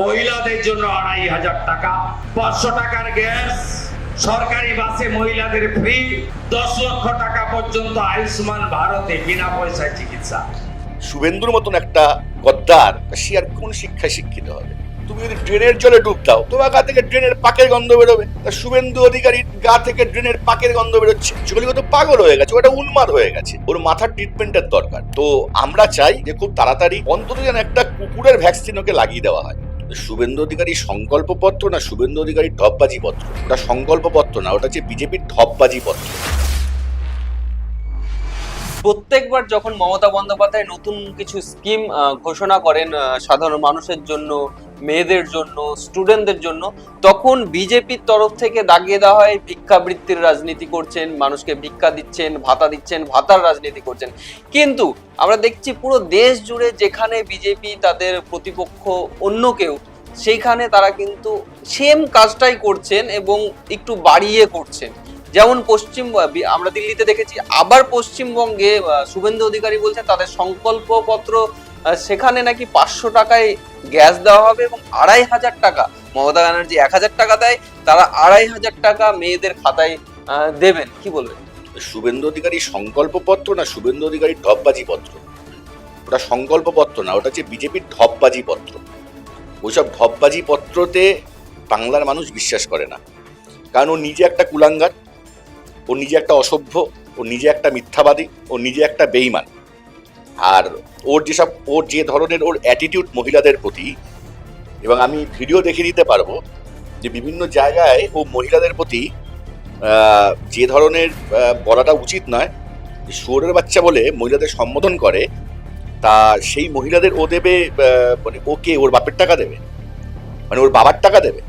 মহিলাদের জন্য আড়াই হাজার টাকা, পাঁচশো টাকার গ্যাস, সরকারি বাসে মহিলাদের ফ্রি, দশ লক্ষ টাকা পর্যন্ত আয়ুষ্মান ভারতে বিনা পয়সায় চিকিৎসা। শুভেন্দুর মতন একটা গদ্দার সে আর কোন শিক্ষায় শিক্ষিত হবে? তুমি যদি ড্রেনের জলে ডুব দাও, তোমার গা থেকে ড্রেনের পাকের গন্ধ বেরোবে। তা শুভেন্দু অধিকারীর গা থেকে ড্রেনের পাকের গন্ধ বেরোচ্ছে। চুগলি তো পাগল হয়ে গেছে, ওটা উন্মাদ হয়ে গেছে। ওর মাথার ট্রিটমেন্টের দরকার। তো আমরা চাই যে খুব তাড়াতাড়ি অন্তত যেন একটা কুকুরের ভ্যাকসিন ওকে লাগিয়ে দেওয়া হয়। শুভেন্দু অধিকারী সংকল্প পত্র না শুভেন্দু অধিকারী ঢপবাজি পত্র ওটা সংকল্প পত্র না, ওটা হচ্ছে বিজেপির ঢপবাজি পত্র প্রত্যেকবার যখন মমতা বন্দ্যোপাধ্যায় নতুন কিছু স্কিম ঘোষণা করেন সাধারণ মানুষের জন্য মেয়েদের জন্য স্টুডেন্টদের জন্য, তখন বিজেপির তরফ থেকে দাগিয়ে দেওয়া হয়, ভিক্ষাবৃত্তির রাজনীতি করছেন, মানুষকে ভিক্ষা দিচ্ছেন, ভাতা দিচ্ছেন, ভাতার রাজনীতি করছেন। কিন্তু আমরা দেখছি পুরো দেশ জুড়ে যেখানে বিজেপি তাদের প্রতিপক্ষ অন্য কেউ, সেইখানে তারা কিন্তু সেম কাজটাই করছেন এবং একটু বাড়িয়ে করছেন। যেমন পশ্চিম, আমরা দিল্লিতে দেখেছি, আবার পশ্চিমবঙ্গে শুভেন্দু অধিকারী বলছেন, তাদের সংকল্পপত্র সেখানে নাকি পাঁচশো টাকায় গ্যাস দেওয়া হবে এবং আড়াই হাজার টাকা, মমতা ব্যানার্জি এক হাজার টাকা দেয়, তারা আড়াই হাজার টাকা মেয়েদের খাতায় দেবেন। কি বলবেন? শুভেন্দু অধিকারী সংকল্পপত্র না শুভেন্দু অধিকারী ঢপবাজি পত্র ওটা সংকল্পপত্র না, ওটা হচ্ছে বিজেপির ঢপবাজি পত্র ওইসব ঢপবাজি পত্রতে বাংলার মানুষ বিশ্বাস করে না। কারণ ও নিজে একটা কুলাঙ্গার, ও নিজে একটা অসভ্য, ও নিজে একটা মিথ্যাবাদী, ও নিজে একটা বেইমান। আর ওর যেসব, ওর যে ধরনের ওর অ্যাটিটিউড মহিলাদের প্রতি, এবং আমি ভিডিও দেখে দিতে পারব যে বিভিন্ন জায়গায় ও মহিলাদের প্রতি যে ধরনের বলাটা উচিত নয় শুয়োরের বাচ্চা বলে মহিলাদের সম্বোধন করে, তা সেই মহিলাদের ও দেবে মানে ওকে ওর বাপের টাকা দেবে? মানে ওর বাবার টাকা দেবে?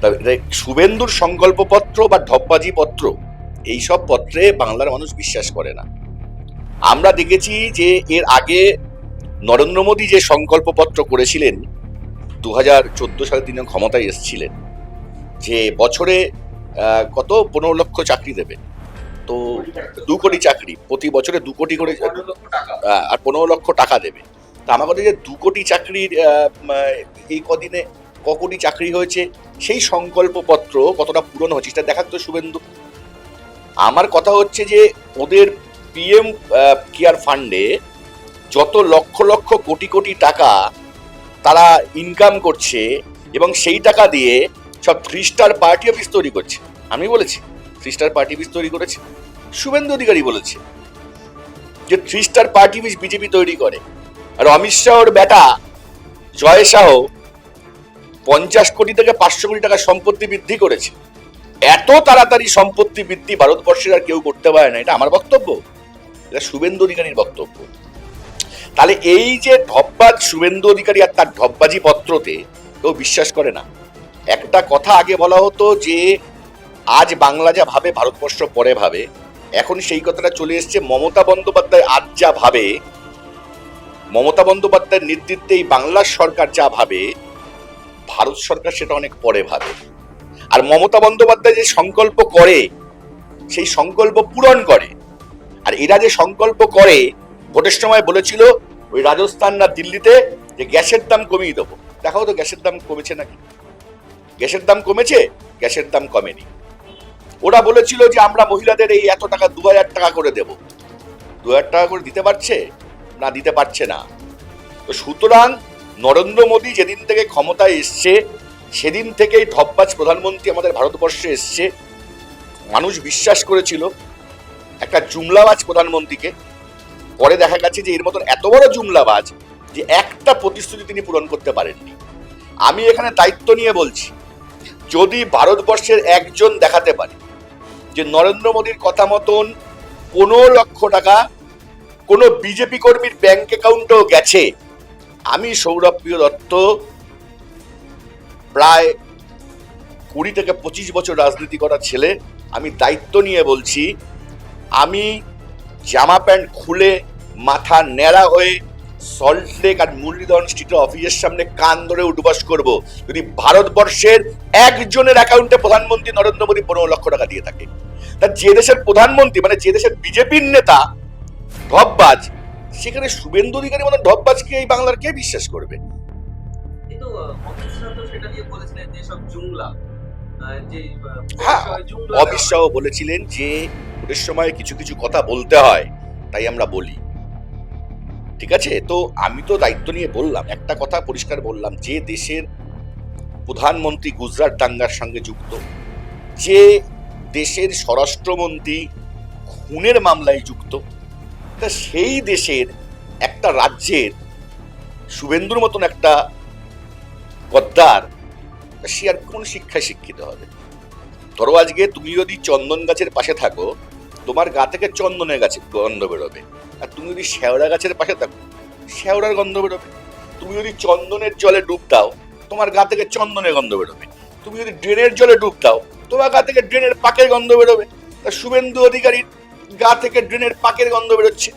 তা রে- শুভেন্দুর সংকল্পপত্র বা ঢপবাজি পত্র, এইসব পত্রে বাংলার মানুষ বিশ্বাস করে না। আমরা দেখেছি যে এর আগে নরেন্দ্র মোদী যে সংকল্পপত্র করেছিলেন দু হাজার চোদ্দ সালে তিনি ক্ষমতায় এসেছিলেন, যে বছরে কত? পনেরো লক্ষ চাকরি দেবে। তো দু কোটি চাকরি, প্রতি বছরে দু কোটি করে আর পনেরো লক্ষ টাকা দেবে। তা আমার কথা যে দু কোটি চাকরির এই কদিনে ক কোটি চাকরি হয়েছে, সেই সংকল্পপত্র কতটা পূরণ হচ্ছে সেটা দেখার তো শুভেন্দু। আমার কথা হচ্ছে যে ওদের পিএম কেয়ার ফান্ডে যত লক্ষ লক্ষ কোটি কোটি টাকা তারা ইনকাম করছে এবং সেই টাকা দিয়ে সব থ্রি স্টার পার্টি অফিস তৈরি করছে। আমি বলেছি থ্রি স্টার পার্টি অফিস তৈরি করেছে। শুভেন্দু অধিকারী বলেছে যে three star party office BJP তৈরি করে। আর অমিত শাহর বেটা জয় শাহ পঞ্চাশ কোটি থেকে পাঁচশো কোটি টাকা সম্পত্তি বৃদ্ধি করেছে। এত তাড়াতাড়ি সম্পত্তি বৃদ্ধি ভারতবর্ষের আর কেউ করতে পারে না, এটা আমার বক্তব্য। এটা শুভেন্দু অধিকারীর বক্তব্য। তাহলে এই যে ঢপবাজ শুভেন্দু অধিকারী আর তার ঢপবাজি পত্রতে কেউ বিশ্বাস করে না। একটা কথা আগে বলা হতো যে, আজ বাংলা যা ভাবে, ভারতবর্ষ পরে ভাবে, এখন সেই কথাটা চলে এসছে, মমতা বন্দ্যোপাধ্যায় আজ যা ভাবে, মমতা বন্দ্যোপাধ্যায়ের নেতৃত্বে এই বাংলার সরকার যা ভাবে, ভারত সরকার সেটা অনেক পরে ভাবে। আর মমতা বন্দ্যোপাধ্যায় যে সংকল্প করে, সেই সংকল্প পূরণ করে এরা যে সংকল্প করে, ভোটের সময় বলেছিল ওই রাজস্থান না দিল্লিতে যে গ্যাসের দাম কমিয়ে দেবো। দেখাও তো গ্যাসের দাম কমেছে নাকি? গ্যাসের দাম কমেছে, গ্যাসের দাম কমেনি। ওরা বলেছিল যে আমরা মহিলাদের এই এত টাকা, দু হাজার টাকা করে দেব। দু হাজার টাকা করে দিতে পারছে? না, দিতে পারছে না। তো সুতরাং নরেন্দ্র মোদী যেদিন থেকে ক্ষমতায় এসছে, সেদিন থেকেই ঢপবাজ প্রধানমন্ত্রী আমাদের ভারতবর্ষে এসছে। মানুষ বিশ্বাস করেছিল একটা জুমলাবাজ প্রধানমন্ত্রীকে, পরে দেখা গেছে যে এর মতন এত বড় জুমলাবাজ যে একটা প্রতিশ্রুতি তিনি পূরণ করতে পারেননি। আমি এখানে দায়িত্ব নিয়ে বলছি, যদি ভারতবর্ষের একজন দেখাতে পারে যে নরেন্দ্র মোদীর কথা মতন পনেরো লক্ষ টাকা কোনো বিজেপি কর্মীর ব্যাংক অ্যাকাউন্টেও গেছে, আমি সৌরভ প্রিয় দত্ত প্রায় কুড়ি থেকে পঁচিশ বছর রাজনীতি করা ছেলে, আমি দায়িত্ব নিয়ে বলছি আমি জামা প্যান্ট খুলে মাথা ন্যাড়া হয়ে সল্টলেক আর মুরলীধরন স্ট্রিটের অফিসের সামনে কান ধরে উঠবাস করব। যদি ভারতবর্ষের একজনের অ্যাকাউন্টে প্রধানমন্ত্রী নরেন্দ্র মোদী পনেরো লক্ষ টাকা দিয়ে থাকে তা যে দেশের প্রধানমন্ত্রী মানে যে দেশের বিজেপির নেতা ঢপবাজ সেখানে শুভেন্দু অধিকারী মতো ঢপবাজকে এই বাংলার কে বিশ্বাস করবে? হ্যাঁ, শাহ বলেছিলেন যে ভোটের সময় কিছু কিছু কথা বলতে হয়, তাই আমরা বলি। ঠিক আছে? তো আমি তো দায়িত্ব নিয়ে বললাম, একটা কথা পরিষ্কার বললাম, যে দেশের প্রধানমন্ত্রী গুজরাট দাঙ্গার সঙ্গে যুক্ত, যে দেশের স্বরাষ্ট্রমন্ত্রী খুনের মামলায় যুক্ত, তা সেই দেশের একটা রাজ্যের শুভেন্দুর মতন একটা গদ্দার সে আর কোন শিক্ষায় শিক্ষিত হবে? ধরো আজকে তুমি যদি চন্দন গাছের পাশে থাকো তোমার গা থেকে চন্দনের গাছের গন্ধ বেরোবে। আর তুমি যদি শেওড়া গাছের পাশে থাকো শেওড়ার গন্ধ বেরোবে। তুমি যদি চন্দনের জলে ডুব দাও, তোমার গা থেকে চন্দনের গন্ধ বেরোবে। তুমি যদি ড্রেনের জলে ডুব দাও, তোমার গা থেকে ড্রেনের পাকের গন্ধ বেরোবে। তা শুভেন্দু অধিকারীর গা থেকে ড্রেনের পাকের গন্ধ বেরোচ্ছে।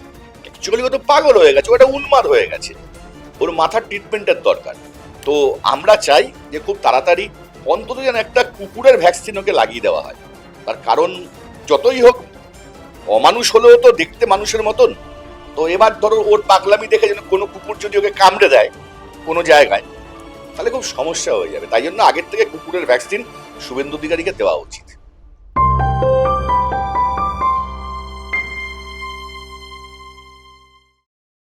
অ্যাকচুয়ালি ও তো পাগল হয়ে গেছে ওটা উন্মাদ হয়ে গেছে। ওর মাথার ট্রিটমেন্টের দরকার। তো আমরা চাই যে খুব তাড়াতাড়ি অন্তত যেন একটা কুকুরের ভ্যাকসিন ওকে লাগিয়ে দেওয়া হয়। তার কারণ যতই হোক অমানুষ হলেও তো দেখতে মানুষের মতন। তো এবার ধরো ওর পাগলামি দেখে যেন কোনো কুকুর যদি ওকে কামড়ে দেয় কোনো জায়গায়, তাহলে খুব সমস্যা হয়ে যাবে। তাই জন্য আগের থেকে কুকুরের ভ্যাকসিন শুভেন্দু অধিকারীকে দেওয়া উচিত।